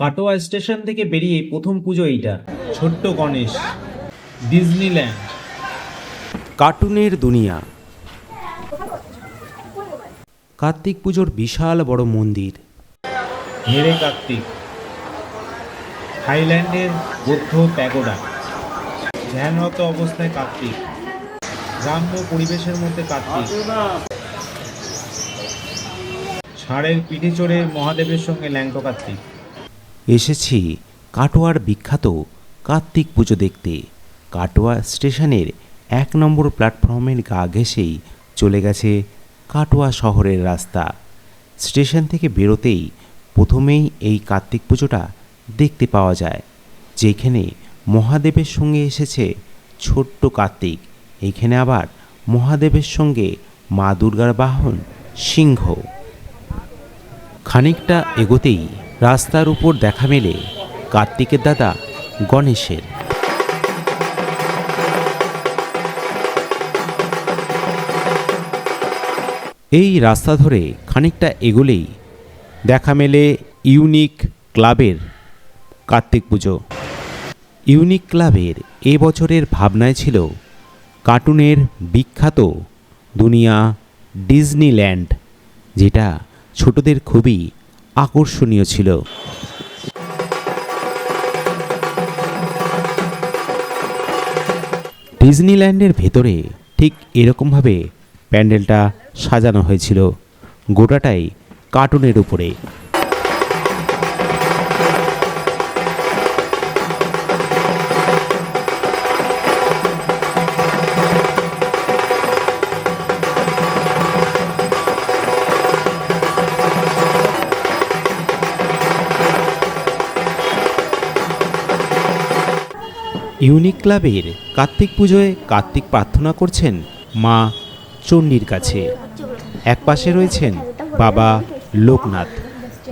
Katwa station থেকে বেরিয়ে প্রথম পুজো এইটা। ছোট্ট গণেশ। ডিজনিল্যান্ড। কার্টুনের দুনিয়া। কার্তিক পুজোর বিশাল বড় মন্দির। হেরে কার্তিক। থাইল্যান্ডের বৌদ্ধ প্যাগোডা। ধ্যানরত অবস্থায় কার্তিক। গ্রাম্য পরিবেশের মধ্যে কার্তিক। ষাঁড়ের পিঠে চড়ে মহাদেবের সঙ্গে ল্যাংটো কার্তিক। এসেছি কাটোয়ার বিখ্যাত কার্তিক পুজো দেখতে। কাটোয়া স্টেশনের এক নম্বর প্ল্যাটফর্মের গা ঘেঁষেই চলে গেছে কাটোয়া শহরের রাস্তা। স্টেশন থেকে বেরোতেই প্রথমেই এই কার্তিক পুজোটা দেখতে পাওয়া যায়, যেখানে মহাদেবের সঙ্গে এসেছে ছোট্ট কার্তিক। এইখানে আবার মহাদেবের সঙ্গে মা দুর্গার বাহন সিংহ। খানিকটা এগোতেই রাস্তার উপর দেখা মেলে কার্তিকের দাদা গণেশের। এই রাস্তা ধরে খানিকটা এগোলেই দেখা মেলে ইউনিক ক্লাবের কার্তিক পুজো। ইউনিক ক্লাবের এ বছরের ভাবনায় ছিল কার্টুনের বিখ্যাত দুনিয়া ডিজনিল্যান্ড, যেটা ছোটদের খুবই আকর্ষণীয় ছিল। ডিজনিল্যান্ডের ভেতরে ঠিক এরকমভাবে প্যান্ডেলটা সাজানো হয়েছিল। গোটাটাই কার্টুনের উপরে। ইউনিক ক্লাবের কার্তিক পুজোয় কার্তিক প্রার্থনা করছেন মা চণ্ডীর কাছে। এক পাশে রয়েছেন বাবা লোকনাথ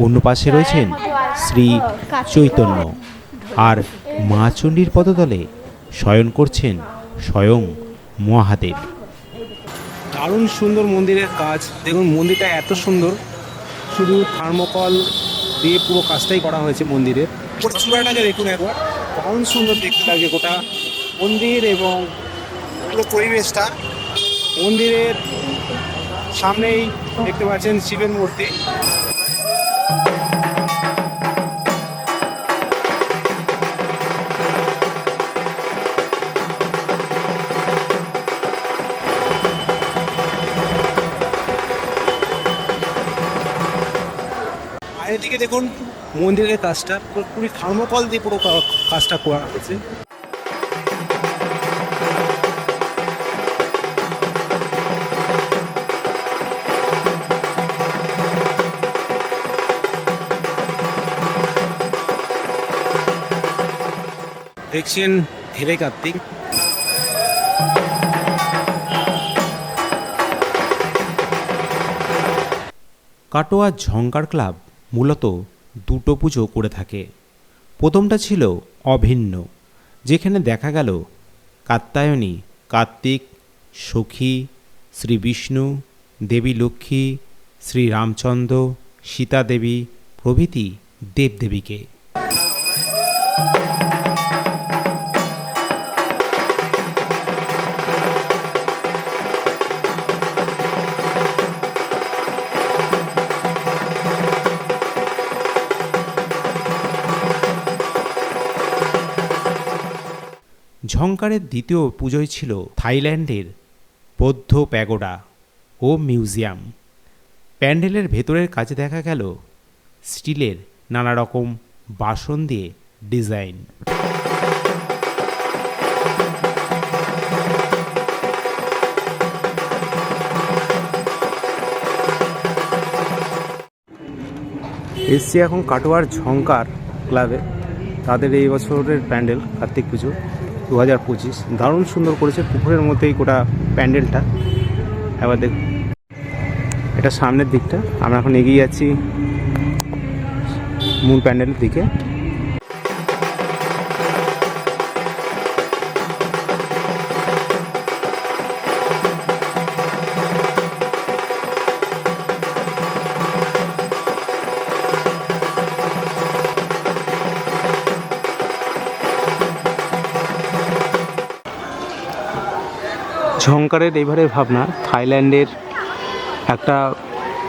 অন্য পাশে রয়েছেন শ্রী চৈতন্য। আর মা চণ্ডীর পদতলে শয়ন করছেন স্বয়ং মহাদেব। দারুণ সুন্দর মন্দিরের কাজ। দেখুন মন্দিরটা এত সুন্দর। শুধু থার্মোকল দিয়ে পুরো কাজটাই করা হয়েছে মন্দিরের চূড়াটাকে দেখুন একবার। দারুণ সুন্দর দেখতে লাগে গোটা মন্দির এবং পুরো পরিবেশটা। মন্দিরের সামনেই দেখতে পাচ্ছেন শিবের মূর্তি। দেখুন মন্দিরের কাজটা পুরোপুরি থার্মোকল দিয়ে পুরো কাজটা করা হয়েছে। দেখছেন ধীরে কার্তিক কাটোয়া ঝঙ্কার ক্লাব মূলত দুটো পুজো করে থাকে। প্রথমটা ছিল অভিন্ন, যেখানে দেখা গেল কাত্তায়নী কার্তিক, সখী শ্রী বিষ্ণু দেবী লক্ষ্মী শ্রী রামচন্দ্র সীতা দেবী প্রভৃতি দেবদেবীকে। ঝঙ্কারের দ্বিতীয় পুজোয় ছিল থাইল্যান্ডের বৌদ্ধ প্যাগোডা ও মিউজিয়াম। প্যান্ডেলের ভেতরের কাজে দেখা গেল স্টিলের নানা রকম বাসন দিয়ে ডিজাইন। এসছি এখন কাটোয়ার ঝঙ্কার ক্লাবে। তাদের এই বছরের প্যান্ডেল কার্তিক পুজো। দু হাজার পঁচিশ। দারুণ সুন্দর করেছে, পুকুরের মধ্যেই গোটা প্যান্ডেলটা। এবার দেখ, এটা সামনের দিকটা। আমরা এখন এগিয়ে যাচ্ছি মূল প্যান্ডেলের দিকে। ঝংকারের এবারে ভাবনা থাইল্যান্ডের একটা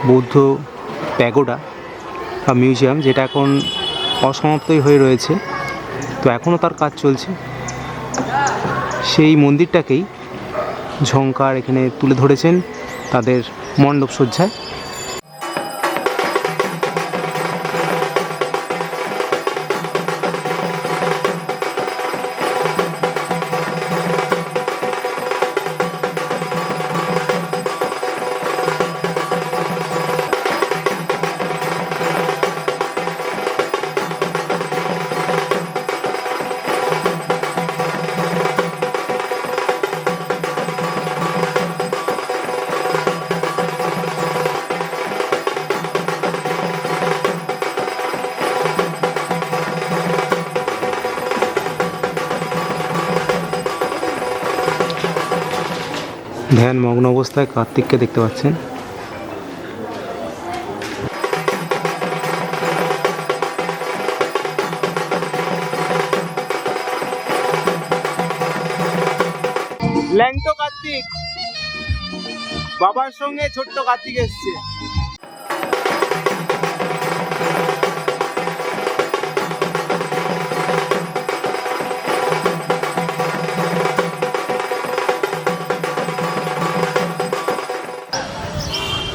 বৌদ্ধ প্যাগোডা বা মিউজিয়াম, যেটা এখন অসমাপ্তই হয়ে রয়েছে। তো এখনও তার কাজ চলছে। সেই মন্দিরটাকেই ঝঙ্কার এখানে তুলে ধরেছেন তাদের মণ্ডপ সজ্জায় ধ্যান মগ্ন অবস্থায় কার্তিককে দেখতে পাচ্ছেন। ল্যাংটো কার্তিক। বাবার সঙ্গে ছোট্ট কার্তিক এসছে।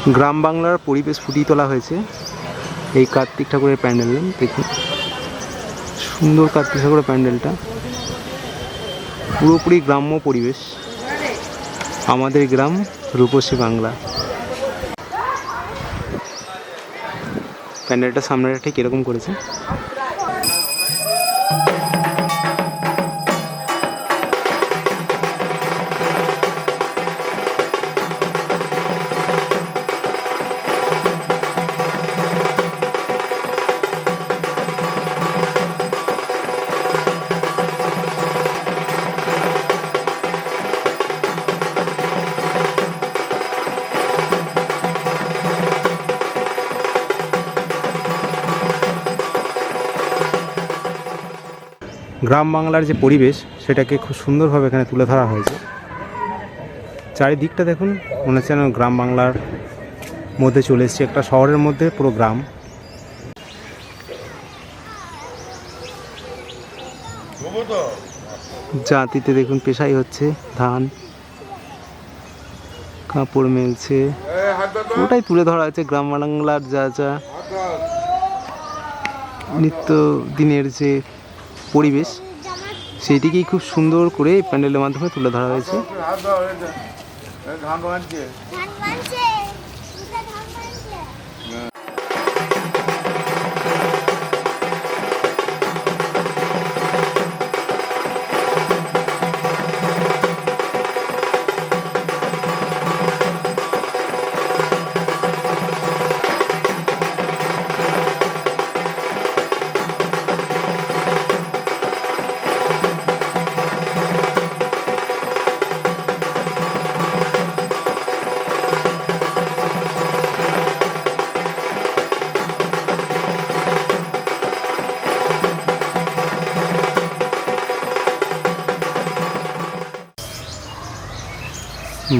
গ্রাম বাংলার পরিবেশ ফুটিয়ে তোলা হয়েছে। এই কার্তিক ঠাকুরের প্যান্ডেল, দেখুন। সুন্দর কার্তিক ঠাকুরের প্যান্ডেলটা। পুরোপুরি গ্রাম্য পরিবেশ। আমাদের গ্রাম রূপসী বাংলা। প্যান্ডেলটা সামনেটা ঠিক এরকম করেছে। গ্রাম বাংলার যে পরিবেশ, সেটাকে খুব সুন্দরভাবে এখানে তুলে ধরা হয়েছে। চারিদিকটা দেখুন, মনে হচ্ছে গ্রাম বাংলার মধ্যে চলে এসেছে। একটা শহরের মধ্যে পুরো গ্রাম। জাতিতে দেখুন, পেশাই হচ্ছে ধান। কাপড় মেলছে। ওটাই তুলে ধরা হয়েছে গ্রাম বাংলার যা যা। নিত্য দিনের যে পরিবেশ সেইটিকেই খুব সুন্দর করে প্যান্ডেলের মাধ্যমে তুলে ধরা হয়েছে।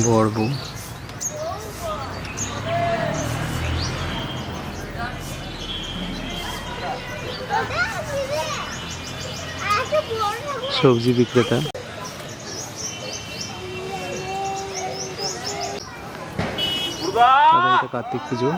বড়বু সবজি বিক্রেতা কার্তিক পুজো